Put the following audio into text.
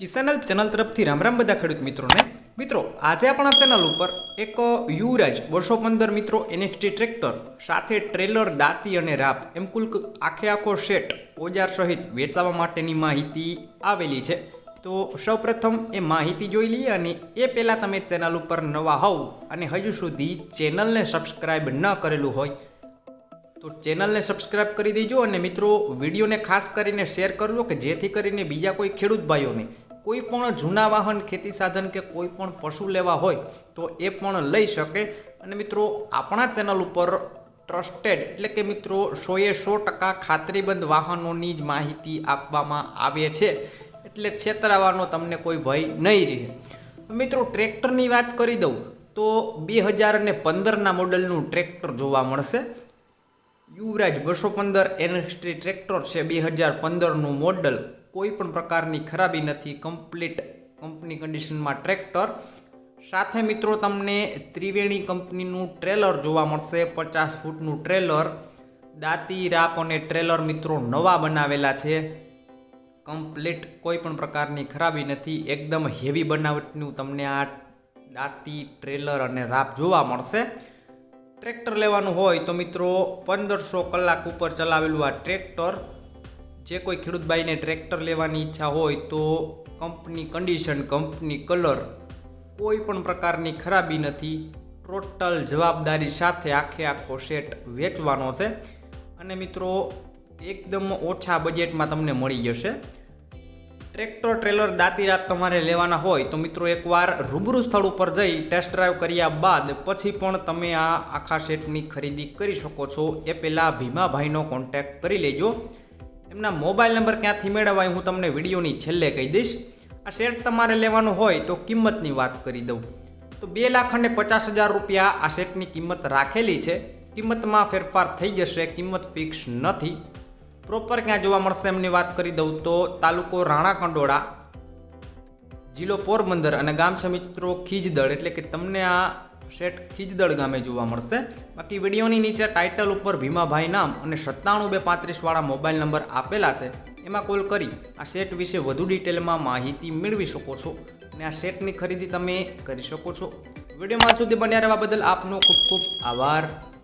કિસાનલ channel તરફથી રામ રામ બધા ખેડૂત મિત્રોને. મિત્રો, આજે આપણા ચેનલ ઉપર એક યુવરાજ બસો પંદર મિત્રો એનએક્સટી ટ્રેક્ટર સાથે ટ્રેલર, દાંતી અને રાપ એમ કુલ આખે આખો સેટ ઓજાર સહિત વેચાવા માટેની માહિતી આવેલી છે. તો સૌપ્રથમ એ માહિતી જોઈ લઈએ અને એ પહેલાં તમે ચેનલ ઉપર નવા હોવ અને હજુ સુધી ચેનલને સબસ્ક્રાઈબ ન કરેલું હોય, તો ચેનલને સબસ્ક્રાઈબ કરી દેજો અને મિત્રો, વિડીયોને ખાસ કરીને શેર કરજો કે જેથી કરીને બીજા કોઈ ખેડૂત ભાઈઓને કોઈ પણ જૂના વાહન, ખેતી સાધન કે કોઈ પણ પશુ લેવા હોય તો એ પણ લઈ શકે. અને મિત્રો, આપણા ચેનલ ઉપર ટ્રસ્ટેડ એટલે કે મિત્રો, સોએ સો ટકા ખાતરીબંધ વાહનોની જ માહિતી આપવામાં આવે છે. એટલે છેતરાવાનો તમને કોઈ ભય નહીં રહે. મિત્રો, ટ્રેક્ટરની વાત કરી દઉં તો બે હજાર અને પંદરના મોડલનું ટ્રેક્ટર જોવા મળશે. યુવરાજ બસો પંદર એનએક્સટી ટ્રેક્ટર છે, બે હજાર પંદરનું મોડલ. કોઈ પણ પ્રકારની ખરાબી નથી. કમ્પ્લીટ કંપની કન્ડિશનમાં ટ્રેક્ટર સાથે મિત્રો તમને ત્રિવેણી કંપનીનું ટ્રેલર જોવા મળશે. પચાસ ફૂટનું ટ્રેલર દાંતી રાપ અને ટ્રેલર મિત્રો નવા બનાવેલા છે. કમ્પ્લીટ કોઈ પણ પ્રકારની ખરાબી નથી. એકદમ હેવી બનાવટનું તમને આ દાંતી ટ્રેલર અને રાપ જોવા મળશે. ટ્રેક્ટર લેવાનું હોય તો મિત્રો પંદરસો કલાક ઉપર ચલાવેલું આ ટ્રેક્ટર જે કોઈ ખેડૂતભાઈને ટ્રેક્ટર લેવાની ઈચ્છા હોય તો કંપની કન્ડિશન કંપની કલર કોઈ પણ પ્રકારની ખરાબી નથી. ટોટલ જવાબદારી સાથે આખે આખો સેટ વેચવાનો છે. અને મિત્રો, એકદમ ઓછા બજેટમાં તમને મળી જશે. ટ્રેક્ટર ટ્રેલર દાંતી રાત તમારે લેવાના હોય તો મિત્રો એકવાર રૂબરૂ સ્થળ ઉપર જઈ ટેસ્ટ ડ્રાઈવ કર્યા બાદ પછી પણ તમે આ આખા સેટની ખરીદી કરી શકો છો. એ પહેલાં ભીમાભાઈનો કોન્ટેક્ટ કરી લેજો. એમના મોબાઈલ નંબર ક્યાંથી મેળવાય હું તમને વિડીયોની છેલ્લે કહી દઈશ. આ સેટ તમારે લેવાનો હોય તો કિંમતની વાત કરી દઉં. તો બે લાખ અને પચાસ હજાર રૂપિયા આ સેટની કિંમત રાખેલી છે. કિંમતમાં ફેરફાર થઈ જશે, કિંમત ફિક્સ નથી. પ્રોપર ક્યાં જોવા મળશે એમની વાત કરી દઉં તો તાલુકો રાણા કંડોળા જિલ્લો પોરબંદર અને ગામ છે મિત્રો ખીજદળ. એટલે કે તમને આ સેટ ખીજદળ ગામે જોવા મળશે. બાકી વિડીયોની નીચે ટાઇટલ ઉપર ભીમાભાઈ નામ અને સત્તાણું બે પાંત્રીસવાળા મોબાઈલ નંબર આપેલા છે. એમાં કોલ કરી આ સેટ વિશે વધુ ડિટેલમાં માહિતી મેળવી શકો છો અને આ સેટની ખરીદી તમે કરી શકો છો. વિડીયોમાં સુધી બન્યા રહેવા બદલ આપનો ખૂબ ખૂબ આભાર.